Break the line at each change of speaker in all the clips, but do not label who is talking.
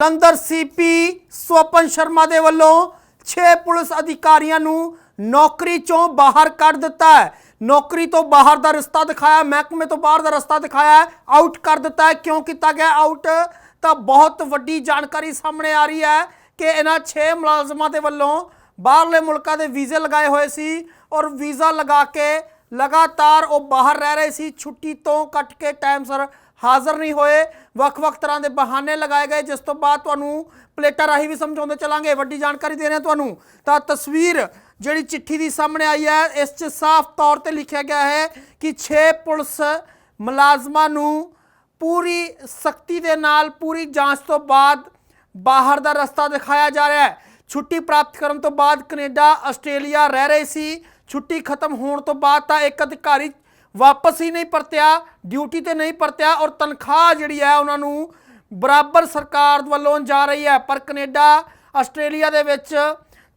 Jalandhar CP Swapan Sharma ਦੇ ਵੱਲੋਂ 6 police ਅਧਿਕਾਰੀਆਂ ਨੂੰ ਨੌਕਰੀ ਚੋਂ ਬਾਹਰ ਕੱਢ ਦਿੱਤਾ ਹੈ। ਨੌਕਰੀ ਤੋਂ ਬਾਹਰ ਦਾ ਰਸਤਾ ਦਿਖਾਇਆ, ਮਹਿਕਮੇ ਤੋਂ ਬਾਹਰ ਦਾ ਰਸਤਾ ਦਿਖਾਇਆ ਆਊਟ ਕਰ ਦਿੱਤਾ ਹੈ। ਕਿਉਂ ਕੀਤਾ ਗਿਆ ਆਊਟ ਤਾਂ ਬਹੁਤ ਵੱਡੀ ਜਾਣਕਾਰੀ ਸਾਹਮਣੇ ਆ ਰਹੀ ਹੈ ਕਿ ਇਹਨਾਂ 6 ਮੁਲਾਜ਼ਮਾਂ ਦੇ ਵੱਲੋਂ ਬਾਹਰਲੇ ਮੁਲਕਾਂ ਦੇ ਵੀਜ਼ੇ ਲਗਾਏ ਹੋਏ ਸੀ ਔਰ ਵੀਜ਼ਾ ਲਗਾ ਕੇ ਲਗਾਤਾਰ ਉਹ ਬਾਹਰ ਰਹਿ ਰਹੇ ਸੀ, ਛੁੱਟੀ ਤੋਂ ਕੱਟ ਕੇ ਟਾਈਮ ਸਰ ਹਾਜ਼ਰ ਨਹੀਂ ਹੋਏ। ਵੱਖ-ਵੱਖ ਤਰ੍ਹਾਂ ਦੇ ਬਹਾਨੇ ਲਗਾਏ ਗਏ, ਜਿਸ ਤੋਂ ਬਾਅਦ ਤੁਹਾਨੂੰ ਪਲੇਟਾਂ ਰਾਹੀਂ ਵੀ ਸਮਝਾਉਂਦੇ ਚਲਾਂਗੇ। ਵੱਡੀ ਜਾਣਕਾਰੀ ਦੇ ਰਹੇ ਹਾਂ ਤੁਹਾਨੂੰ। ਤਾਂ ਤਸਵੀਰ ਜਿਹੜੀ ਚਿੱਠੀ ਦੀ ਸਾਹਮਣੇ ਆਈ ਹੈ, ਇਸ 'ਚ ਸਾਫ਼ ਤੌਰ ਤੇ ਲਿਖਿਆ ਗਿਆ ਹੈ ਕਿ 6 ਪੁਲਿਸ ਮੁਲਾਜ਼ਮਾਂ ਨੂੰ ਪੂਰੀ ਸਖਤੀ ਦੇ ਨਾਲ, ਪੂਰੀ ਜਾਂਚ ਤੋਂ ਬਾਅਦ ਬਾਹਰ ਦਾ ਰਸਤਾ ਦਿਖਾਇਆ ਜਾ ਰਿਹਾ ਹੈ। ਛੁੱਟੀ ਪ੍ਰਾਪਤ ਕਰਨ ਤੋਂ ਬਾਅਦ ਕੈਨੇਡਾ, ਆਸਟ੍ਰੇਲੀਆ ਰਹਿ ਰਹੇ ਸੀ। ਛੁੱਟੀ ਖਤਮ ਹੋਣ ਤੋਂ ਬਾਅਦ ਤਾਂ ਇੱਕ ਅਧਿਕਾਰੀ ਵਾਪਸ ਹੀ ਨਹੀਂ ਪਰਤਿਆ, ਡਿਊਟੀ ਤੇ ਨਹੀਂ ਪਰਤਿਆ ਔਰ ਤਨਖਾਹ ਜਿਹੜੀ ਹੈ ਉਹਨਾਂ ਨੂੰ ਬਰਾਬਰ ਸਰਕਾਰ ਵੱਲੋਂ ਜਾ ਰਹੀ ਹੈ। ਪਰ ਕੈਨੇਡਾ, ਆਸਟ੍ਰੇਲੀਆ ਦੇ ਵਿੱਚ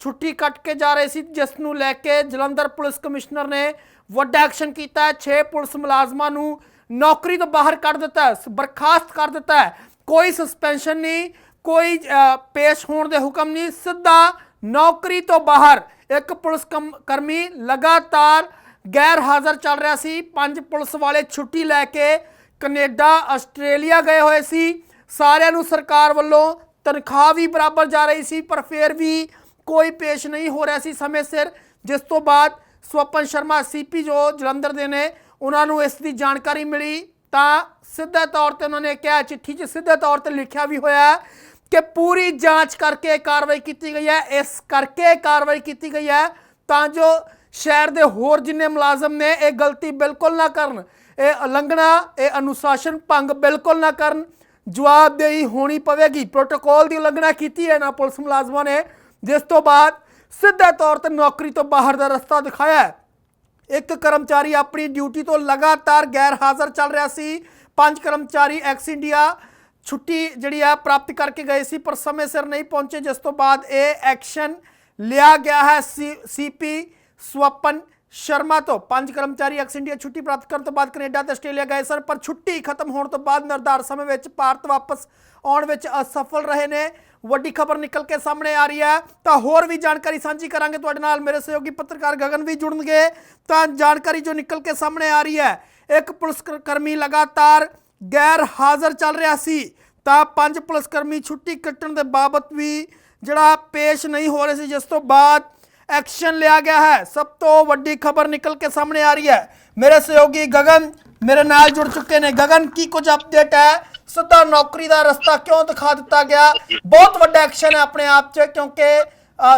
ਛੁੱਟੀ ਕੱਟ ਕੇ ਜਾ ਰਹੇ ਸੀ, ਜਿਸ ਨੂੰ ਲੈ ਕੇ ਜਲੰਧਰ ਪੁਲਿਸ ਕਮਿਸ਼ਨਰ ਨੇ ਵੱਡਾ ਐਕਸ਼ਨ ਕੀਤਾ ਹੈ। 6 ਪੁਲਿਸ ਮੁਲਾਜ਼ਮਾਂ ਨੂੰ ਨੌਕਰੀ ਤੋਂ ਬਾਹਰ ਕੱਢ ਦਿੱਤਾ ਹੈ ਬਰਖਾਸਤ ਕਰ ਦਿੱਤਾ ਹੈ। ਕੋਈ ਸਸਪੈਂਸ਼ਨ ਨਹੀਂ, ਕੋਈ ਪੇਸ਼ ਹੋਣ ਦੇ ਹੁਕਮ ਨਹੀਂ, ਸਿੱਧਾ ਨੌਕਰੀ ਤੋਂ ਬਾਹਰ ਇੱਕ ਪੁਲਿਸ ਕਮ- ਕਰਮੀ ਲਗਾਤਾਰ ਗੈਰ ਹਾਜ਼ਰ ਚੱਲ ਰਿਹਾ ਸੀ। ਪੰਜ ਪੁਲਿਸ ਵਾਲੇ ਛੁੱਟੀ ਲੈ ਕੇ ਕੈਨੇਡਾ, ਆਸਟ੍ਰੇਲੀਆ ਗਏ ਹੋਏ ਸੀ। ਸਾਰਿਆਂ ਨੂੰ ਸਰਕਾਰ ਵੱਲੋਂ ਤਨਖਾਹ ਵੀ ਬਰਾਬਰ ਜਾ ਰਹੀ ਸੀ, ਪਰ ਫਿਰ ਵੀ ਕੋਈ ਪੇਸ਼ ਨਹੀਂ ਹੋ ਰਿਹਾ ਸੀ ਸਮੇਂ ਸਿਰ, ਜਿਸ ਤੋਂ ਬਾਅਦ ਸਵਪਨ ਸ਼ਰਮਾ, ਸੀਪੀ ਜੋ ਜਲੰਧਰ ਦੇ ਨੇ, ਉਹਨਾਂ ਨੂੰ ਇਸ ਦੀ ਜਾਣਕਾਰੀ ਮਿਲੀ। ਤਾਂ ਸਿੱਧੇ ਤੌਰ ਤੇ ਉਹਨਾਂ ਨੇ ਕਿਹਾ, ਚਿੱਠੀ 'ਚ ਸਿੱਧੇ ਤੌਰ ਤੇ ਲਿਖਿਆ ਵੀ ਹੋਇਆ ਕਿ ਪੂਰੀ ਜਾਂਚ ਕਰਕੇ ਕਾਰਵਾਈ ਕੀਤੀ ਗਈ ਹੈ। ਇਸ ਕਰਕੇ ਕਾਰਵਾਈ ਕੀਤੀ ਗਈ ਹੈ ਤਾਂ ਜੋ ਸ਼ਹਿਰ ਦੇ ਹੋਰ ਜਿੰਨੇ ਮੁਲਾਜ਼ਮ ਨੇ, ਇਹ ਗਲਤੀ ਬਿਲਕੁਲ ਨਾ ਕਰਨ। ਇਹ ਉਲੰਘਣਾ, ਇਹ ਅਨੁਸ਼ਾਸਨ ਭੰਗ ਬਿਲਕੁਲ ਨਾ ਕਰਨ। ਜਵਾਬਦੇਹੀ ਹੋਣੀ ਪਵੇਗੀ। ਪ੍ਰੋਟੋਕੋਲ ਦੀ ਉਲੰਘਣਾ ਕੀਤੀ ਹੈ ਨਾ ਪੁਲਿਸ ਮੁਲਾਜ਼ਮਾਂ ਨੇ। ਜਿਸ ਤੋਂ ਬਾਅਦ ਸਿੱਧੇ ਤੌਰ ਤੇ ਨੌਕਰੀ ਤੋਂ ਬਾਹਰ ਦਾ ਰਸਤਾ ਦਿਖਾਇਆ ਹੈ। ਇੱਕ ਕਰਮਚਾਰੀ ਆਪਣੀ ਡਿਊਟੀ ਤੋਂ ਲਗਾਤਾਰ ਗੈਰ ਹਾਜ਼ਰ ਚੱਲ ਰਿਹਾ ਸੀ। ਪੰਜ ਕਰਮਚਾਰੀ ਐਕਸ ਇੰਡੀਆ ਛੁੱਟੀ ਜਿਹੜੀ ਆ ਪ੍ਰਾਪਤ ਕਰਕੇ ਗਏ ਸੀ, ਪਰ ਸਮੇਂ ਸਿਰ ਨਹੀਂ ਪਹੁੰਚੇ, ਜਿਸ ਤੋਂ ਬਾਅਦ ਇਹ ਐਕਸ਼ਨ ਲਿਆ ਗਿਆ ਹੈ ਸੀਪੀ ਸਵਪਨ ਸ਼ਰਮਾ ਤੋਂ। ਪੰਜ ਕਰਮਚਾਰੀ ਐਕਸ ਇੰਡੀਆ ਛੁੱਟੀ ਪ੍ਰਾਪਤ ਕਰਨ ਤੋਂ ਬਾਅਦ ਕੈਨੇਡਾ ਤੇ ਆਸਟ੍ਰੇਲੀਆ ਗਏ ਸਨ, ਪਰ ਛੁੱਟੀ ਖਤਮ ਹੋਣ ਤੋਂ ਬਾਅਦ ਨਿਰਧਾਰਤ ਸਮੇਂ ਵਿੱਚ ਭਾਰਤ ਵਾਪਸ ਆਉਣ ਵਿੱਚ ਅਸਫਲ ਰਹੇ ਨੇ। ਵੱਡੀ ਖਬਰ ਨਿਕਲ ਕੇ ਸਾਹਮਣੇ ਆ ਰਹੀ ਹੈ। ਤਾਂ ਹੋਰ ਵੀ ਜਾਣਕਾਰੀ ਸਾਂਝੀ ਕਰਾਂਗੇ ਤੁਹਾਡੇ ਨਾਲ। ਮੇਰੇ ਸਹਿਯੋਗੀ ਪੱਤਰਕਾਰ ਗਗਨ ਵੀ ਜੁੜਨਗੇ। ਤਾਂ ਜਾਣਕਾਰੀ ਜੋ ਨਿਕਲ ਕੇ ਸਾਹਮਣੇ ਆ ਰਹੀ ਹੈ, ਇੱਕ ਪੁਲਿਸ ਕਰ- ਕਰਮੀ ਲਗਾਤਾਰ ਗੈਰ ਹਾਜ਼ਰ ਚੱਲ ਰਿਹਾ ਸੀ, ਤਾਂ ਪੰਜ ਪੁਲਿਸ ਕਰਮੀ ਛੁੱਟੀ ਕੱਟਣ ਦੇ ਬਾਬਤ ਵੀ ਜਿਹੜਾ ਪੇਸ਼ ਨਹੀਂ ਹੋ ਰਹੇ ਸੀ, ਜਿਸ ਤੋਂ ਬਾਅਦ ਐਕਸ਼ਨ ਲਿਆ ਗਿਆ ਹੈ। ਸਭ ਤੋਂ ਵੱਡੀ ਖਬਰ ਨਿਕਲ ਕੇ ਸਾਹਮਣੇ ਆ ਰਹੀ ਹੈ। ਮੇਰੇ ਸਹਿਯੋਗੀ ਗਗਨ ਮੇਰੇ ਨਾਲ ਜੁੜ ਚੁੱਕੇ ਨੇ। ਗਗਨ, ਕੀ ਕੁਝ ਅਪਡੇਟ ਹੈ? ਸਿੱਧਾ ਨੌਕਰੀ ਦਾ ਰਸਤਾ ਕਿਉਂ ਦਿਖਾ ਦਿੱਤਾ ਗਿਆ? ਬਹੁਤ ਵੱਡਾ ਐਕਸ਼ਨ ਹੈ ਆਪਣੇ ਆਪ 'ਚ, ਕਿਉਂਕਿ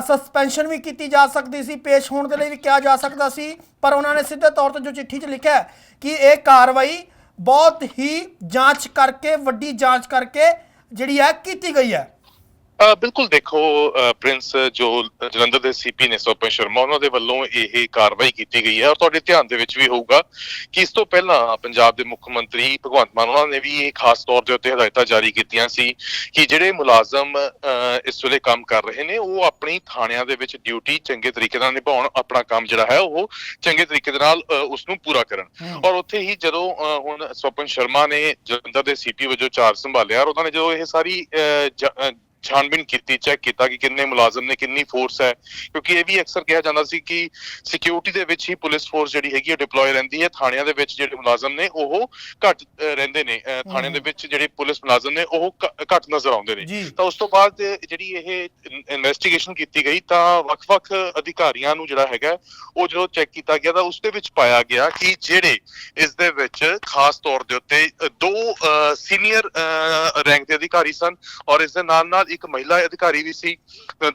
ਸਸਪੈਂਸ਼ਨ ਵੀ ਕੀਤੀ ਜਾ ਸਕਦੀ ਸੀ, ਪੇਸ਼ ਹੋਣ ਦੇ ਲਈ ਵੀ ਕਿਹਾ ਜਾ ਸਕਦਾ ਸੀ, ਪਰ ਉਹਨਾਂ ਨੇ ਸਿੱਧੇ ਤੌਰ ਤੇ ਜੋ ਚਿੱਠੀ 'ਚ ਲਿਖਿਆ ਕਿ ਇਹ ਕਾਰਵਾਈ ਬਹੁਤ ਹੀ ਜਾਂਚ ਕਰਕੇ ਵੱਡੀ ਜਾਂਚ ਕਰਕੇ ਜਿਹੜੀ ਹੈ ਕੀਤੀ ਗਈ ਹੈ।
ਬਿਲਕੁਲ ਦੇਖੋ ਪ੍ਰਿੰਸ ਜੋ ਜਲੰਧਰ ਦੇ ਸੀਪੀ ਨੇ ਸੋਪਨ ਸ਼ਰਮਾ ਉਹਨਾਂ ਦੇ ਵੱਲੋਂ ਇਹ ਕਾਰਵਾਈ ਕੀਤੀ ਗਈ ਹੈ ਔਰ ਤੁਹਾਡੇ ਧਿਆਨ ਦੇ ਵਿੱਚ ਵੀ ਹੋਊਗਾ ਕਿ ਇਸ ਤੋਂ ਪਹਿਲਾਂ ਪੰਜਾਬ ਦੇ ਮੁੱਖ ਮੰਤਰੀ ਭਗਵੰਤ ਮਾਨ ਉਹਨਾਂ ਨੇ ਵੀ ਇਹ ਖਾਸ ਤੌਰ ਦੇ ਉੱਤੇ ਹਦਾਇਤਾਂ ਜਾਰੀ ਕੀਤੀਆਂ ਸੀ ਕਿ ਜਿਹੜੇ ਮੁਲਾਜ਼ਮ ਇਸ ਵੇਲੇ ਕੰਮ ਕਰ ਰਹੇ ਨੇ ਉਹ ਆਪਣੀ ਥਾਣਿਆਂ ਦੇ ਵਿੱਚ ਡਿਊਟੀ ਚੰਗੇ ਤਰੀਕੇ ਨਾਲ ਨਿਭਾਉਣ ਆਪਣਾ ਕੰਮ ਜਿਹੜਾ ਹੈ ਉਹ ਚੰਗੇ ਤਰੀਕੇ ਦੇ ਨਾਲ ਉਸ ਨੂੰ ਪੂਰਾ ਕਰਨ। ਔਰ ਉੱਥੇ ਹੀ ਜਦੋਂ ਹੁਣ ਸਵਪਨ ਸ਼ਰਮਾ ਨੇ ਜਲੰਧਰ ਦੇ ਸੀਪੀ ਵਜੋਂ ਚਾਰਜ ਸੰਭਾਲਿਆ ਔਰ ਉਹਨਾਂ ਨੇ ਜਦੋਂ ਇਹ ਸਾਰੀ ਛਾਣਬੀਨ ਕੀਤੀ ਚੈੱਕ ਕੀਤਾ ਕਿ ਕਿੰਨੇ ਮੁਲਾਜ਼ਮ ਨੇ ਕਿੰਨੀ ਫੋਰਸ ਹੈ। ਕਿਉਂਕਿ ਇਹ ਵੀ ਅਕਸਰ ਕਿਹਾ ਜਾਂਦਾ ਸੀ ਕਿ ਸਿਕਿਉਰਿਟੀ ਦੇ ਵਿੱਚ ਹੀ ਪੁਲਿਸ ਫੋਰਸ ਜਿਹੜੀ ਹੈਗੀ ਹੈ ਡਿਪਲੋਏ ਰਹਿੰਦੀ ਹੈ। ਥਾਣਿਆਂ ਦੇ ਵਿੱਚ ਜਿਹੜੇ ਮੁਲਾਜ਼ਮ ਨੇ ਉਹ ਘੱਟ ਰਹਿੰਦੇ ਨੇ। ਥਾਣਿਆਂ ਦੇ ਵਿੱਚ ਜਿਹੜੇ ਪੁਲਿਸ ਮੁਲਾਜ਼ਮ ਨੇ ਉਹ ਘੱਟ ਨਜ਼ਰ ਆਉਂਦੇ ਨੇ। ਤਾਂ ਉਸ ਤੋਂ ਬਾਅਦ ਜਿਹੜੀ ਇਹ ਇਨਵੈਸਟੀਗੇਸ਼ਨ ਕੀਤੀ ਗਈ ਤਾਂ ਵੱਖ-ਵੱਖ ਅਧਿਕਾਰੀਆਂ ਨੂੰ ਜਿਹੜਾ ਹੈਗਾ ਉਹ ਜਦੋਂ ਚੈੱਕ ਕੀਤਾ ਗਿਆ ਤਾਂ ਉਸ ਦੇ ਵਿੱਚ ਪਾਇਆ ਗਿਆ ਕਿ ਜਿਹੜੇ ਇਸ ਦੇ ਵਿੱਚ ਖਾਸ ਤੌਰ ਦੇ ਉੱਤੇ ਦੋ ਸੀਨੀਅਰ ਰੈਂਕ ਦੇ ਅਧਿਕਾਰੀ ਸਨ ਔਰ ਇਸ ਦੇ ਨਾਲ ਨਾਲ ਇੱਕ ਮਹਿਲਾ ਅਧਿਕਾਰੀ ਵੀ ਸੀ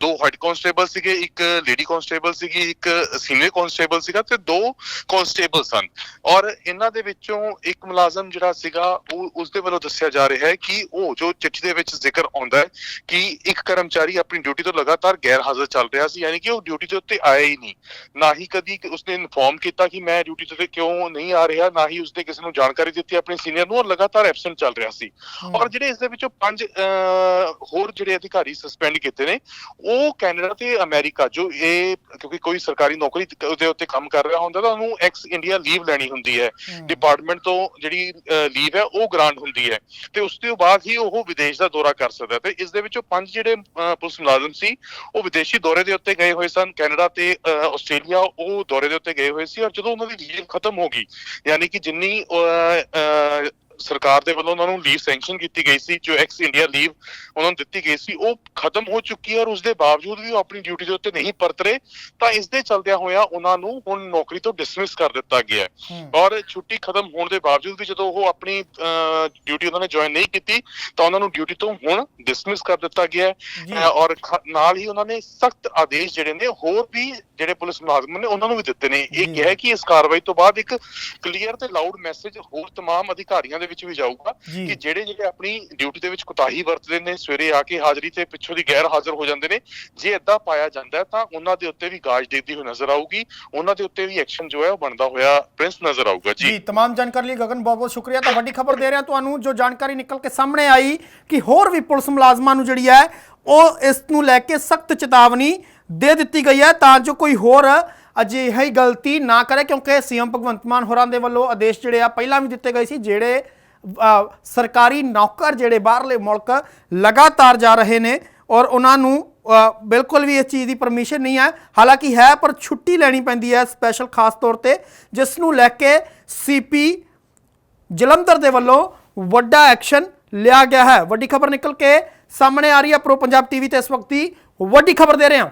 ਦੋ ਹੈਡ ਕਾਂਸਟੇਬਲ ਸੀਗੇ ਇੱਕ ਲੇਡੀ ਕਾਂਸਟੇਬਲ ਸੀਗੀ ਇੱਕ ਸੀਨੀਅਰ ਕਾਂਸਟੇਬਲ ਸੀਗਾ ਤੇ ਦੋ ਕਾਂਸਟੇਬਲ ਸਨ। ਔਰ ਇਹਨਾਂ ਦੇ ਵਿੱਚੋਂ ਇੱਕ ਮੁਲਾਜ਼ਮ ਜਿਹੜਾ ਸੀਗਾ ਉਹ ਉਸ ਦੇ ਵੱਲੋਂ ਦੱਸਿਆ ਜਾ ਰਿਹਾ ਹੈ ਕਿ ਉਹ ਜੋ ਚਿੱਠੀ ਦੇ ਵਿੱਚ ਜ਼ਿਕਰ ਆਉਂਦਾ ਹੈ ਕਿ ਇੱਕ ਕਰਮਚਾਰੀ ਆਪਣੀ ਡਿਊਟੀ ਤੋਂ ਲਗਾਤਾਰ ਗੈਰ ਹਾਜ਼ਰ ਚੱਲ ਰਿਹਾ ਸੀ ਯਾਨੀ ਕਿ ਉਹ ਡਿਊਟੀ ਦੇ ਉੱਤੇ ਆਇਆ ਹੀ ਨਹੀਂ। ਨਾ ਹੀ ਕਦੀ ਉਸਨੇ ਇਨਫੋਰਮ ਕੀਤਾ ਕਿ ਮੈਂ ਡਿਊਟੀ ਤੇ ਕਿਉਂ ਨਹੀਂ ਆ ਰਿਹਾ ਨਾ ਹੀ ਉਸਨੇ ਕਿਸੇ ਨੂੰ ਜਾਣਕਾਰੀ ਦਿੱਤੀ ਆਪਣੇ ਸੀਨੀਅਰ ਨੂੰ ਔਰ ਲਗਾਤਾਰ ਐਬਸੈਂਟ ਚੱਲ ਰਿਹਾ ਸੀ। ਔਰ ਜਿਹੜੇ ਇਸ ਦੇ ਵਿੱਚੋਂ ਪੰਜ ਹੋਰ ਜਿਹੜੇ ਜਿਹੜੇ ਅਧਿਕਾਰੀ ਸਸਪੈਂਡ ਕੀਤੇ ਨੇ ਉਹ ਕੈਨੇਡਾ ਤੇ ਅਮਰੀਕਾ ਜੋ ਇਹ ਕਿਉਂਕਿ ਕੋਈ ਸਰਕਾਰੀ ਨੌਕਰੀ ਦੇ ਉੱਤੇ ਕੰਮ ਕਰ ਰਿਹਾ ਹੁੰਦਾ ਤਾਂ ਉਹਨੂੰ ਐਕਸ ਇੰਡੀਆ ਲੀਵ ਲੈਣੀ ਹੁੰਦੀ ਹੈ। ਡਿਪਾਰਟਮੈਂਟ ਤੋਂ ਜਿਹੜੀ ਲੀਵ ਹੈ ਉਹ ਗ੍ਰਾਂਟ ਹੁੰਦੀ ਹੈ। ਤੇ ਉਸ ਤੋਂ ਬਾਅਦ ਹੀ ਉਹ ਵਿਦੇਸ਼ ਦਾ ਦੌਰਾ ਕਰ ਸਕਦਾ ਤੇ ਇਸ ਦੇ ਵਿੱਚੋਂ ਪੰਜ ਜਿਹੜੇ ਪੁਲਿਸ ਮੁਲਾਜ਼ਮ ਸੀ ਉਹ ਵਿਦੇਸ਼ੀ ਦੌਰੇ ਦੇ ਉੱਤੇ ਗਏ ਹੋਏ ਸਨ। ਕੈਨੇਡਾ ਤੇ ਆਸਟ੍ਰੇਲੀਆ ਉਹ ਦੌਰੇ ਦੇ ਉੱਤੇ ਗਏ ਹੋਏ ਸੀ। ਔਰ ਜਦੋਂ ਉਹਨਾਂ ਦੀ ਲੀਵ ਖਤਮ ਹੋ ਗਈ ਯਾਨੀ ਕਿ ਜਿੰਨੀ ਸਰਕਾਰ ਦੇ ਵੱਲੋਂ ਉਹਨਾਂ ਨੂੰ ਲੀਵ ਸੈਂਕਸ਼ਨ ਕੀਤੀ ਗਈ ਸੀ ਜੋ ਐਕਸ ਇੰਡੀਆ ਲੀਵ ਉਹਨਾਂ ਨੂੰ ਦਿੱਤੀ ਗਈ ਸੀ ਉਹ ਖਤਮ ਹੋ ਚੁੱਕੀ ਹੈ ਔਰ ਉਸ ਦੇ ਬਾਵਜੂਦ ਵੀ ਉਹ ਆਪਣੀ ਡਿਊਟੀ ਦੇ ਉੱਤੇ ਨਹੀਂ ਪਰਤ ਰਹੇ ਤਾਂ ਇਸ ਦੇ ਚਲਦਿਆਂ ਹੋਇਆਂ ਉਹਨਾਂ ਨੂੰ ਹੁਣ ਨੌਕਰੀ ਤੋਂ ਡਿਸਮਿਸ ਕਰ ਦਿੱਤਾ ਗਿਆ ਹੈ। ਔਰ ਛੁੱਟੀ ਖਤਮ ਹੋਣ ਦੇ ਬਾਵਜੂਦ ਵੀ ਜਦੋਂ ਉਹ ਆਪਣੀ ਡਿਊਟੀ ਉਹਨਾਂ ਨੇ ਜੁਆਇਨ ਨਹੀਂ ਕੀਤੀ ਤਾਂ ਉਹਨਾਂ ਨੂੰ ਡਿਊਟੀ ਤੋਂ ਹੁਣ ਡਿਸਮਿਸ ਕਰ ਦਿੱਤਾ ਗਿਆ ਹੈ। ਔਰ ਨਾਲ ਹੀ ਉਹਨਾਂ ਨੇ ਸਖਤ ਆਦੇਸ਼ ਜਿਹੜੇ ਨੇ ਹੋਰ ਵੀ ਜਿਹੜੇ ਪੁਲਿਸ ਮੁਲਾਜ਼ਮ ਨੇ ਉਹਨਾਂ ਨੂੰ ਵੀ ਦਿੱਤੇ ਨੇ ਇਹ
ਜੀ।
ਕਿਹਾ ਹੈ ਕਿ ਇਸ ਕਾਰਵਾਈ ਤੋਂ ਬਾਅਦ ਇੱਕ ਕਲੀਅਰ ਤੇ ਲਾਊਡ ਮੈਸੇਜ ਹੋਰ तमाम ਅਧਿਕਾਰੀਆਂ ਦੇ ਵਿੱਚ ਵੀ ਜਾਊਗਾ
ਜੀ
ਕਿ ਜਿਹੜੇ ਜਿਹੜੇ ਆਪਣੀ ਡਿਊਟੀ ਦੇ ਵਿੱਚ ਕੁਤਾਹੀ ਵਰਤਦੇ ਨੇ ਸਵੇਰੇ ਆ ਕੇ ਹਾਜ਼ਰੀ ਤੇ ਪਿੱਛੋਂ ਦੀ ਗੈਰ ਹਾਜ਼ਰ ਹੋ ਜਾਂਦੇ ਨੇ ਜੇ ਇਦਾਂ ਪਾਇਆ ਜਾਂਦਾ ਹੈ ਤਾਂ ਉਹਨਾਂ ਦੇ ਉੱਤੇ ਵੀ ਗਾਜ ਡਿੱਗਦੀ ਹੋਈ ਨਜ਼ਰ ਆਊਗੀ ਉਹਨਾਂ ਦੇ ਉੱਤੇ ਵੀ ਐਕਸ਼ਨ ਜੋ ਹੈ ਉਹ ਬਣਦਾ ਹੋਇਆ ਪ੍ਰਿੰਸ ਨਜ਼ਰ ਆਊਗਾ ਜੀ
ਜੀ तमाम ਜਾਣਕਾਰੀ ਲਈ ਗਗਨ ਬਹੁਤ ਬਹੁਤ ਸ਼ੁਕਰੀਆ ਤਾਂ ਵੱਡੀ ਖਬਰ ਦੇ ਰਿਹਾ ਤੁਹਾਨੂੰ ਜੋ ਜਾਣਕਾਰੀ ਨਿਕਲ ਕੇ ਸਾਹਮਣੇ ਆਈ ਕਿ ਹੋਰ ਵੀ ਪੁਲਿਸ ਮੁਲਾਜ਼ਮਾਂ ਨੂੰ ਜਿਹੜੀ ਹੈ ਉਹ ਇਸ ਨੂੰ ਲੈ ਕੇ ਸਖਤ ਚੇਤਾਵਨੀ ਦੇ ਦਿੱਤੀ ਗਈ ਹੈ, ਤਾਂ ਜੋ ਕੋਈ ਹੋਰ ਅਜਿਹੀ ਗਲਤੀ ਨਾ ਕਰੇ, ਕਿਉਂਕਿ ਸੀਐਮ ਭਗਵੰਤ ਮਾਨ ਹੋਰਾਂ ਦੇ ਵੱਲੋਂ ਆਦੇਸ਼ ਜਿਹੜੇ ਆ, ਪਹਿਲਾਂ ਵੀ ਦਿੱਤੇ ਗਏ ਸੀ, ਜਿਹੜੇ ਸਰਕਾਰੀ ਨੌਕਰ ਜਿਹੜੇ ਬਾਹਰਲੇ ਮੁਲਕ ਲਗਾਤਾਰ ਜਾ ਰਹੇ ਨੇ ਔਰ ਉਹਨਾਂ ਨੂੰ ਬਿਲਕੁਲ ਵੀ ਇਸ ਚੀਜ਼ ਦੀ ਪਰਮਿਸ਼ਨ ਨਹੀਂ ਹੈ। ਹਾਲਾਂਕਿ ਹੈ, ਪਰ ਛੁੱਟੀ ਲੈਣੀ ਪੈਂਦੀ ਹੈ ਸਪੈਸ਼ਲ ਖਾਸ ਤੌਰ ਤੇ, ਜਿਸ ਨੂੰ ਲੈ ਕੇ ਸੀਪੀ ਜਲੰਧਰ ਦੇ ਵੱਲੋਂ ਵੱਡਾ ਐਕਸ਼ਨ ਲਿਆ ਗਿਆ ਹੈ। ਵੱਡੀ ਖਬਰ ਨਿਕਲ ਕੇ ਸਾਹਮਣੇ ਆ ਰਹੀ ਹੈ ਪ੍ਰੋ ਪੰਜਾਬ ਟੀਵੀ ਤੇ ਇਸ ਵਕਤ ਦੀ ਵੱਡੀ ਖਬਰ ਦੇ ਰਹੇ ਹਾਂ।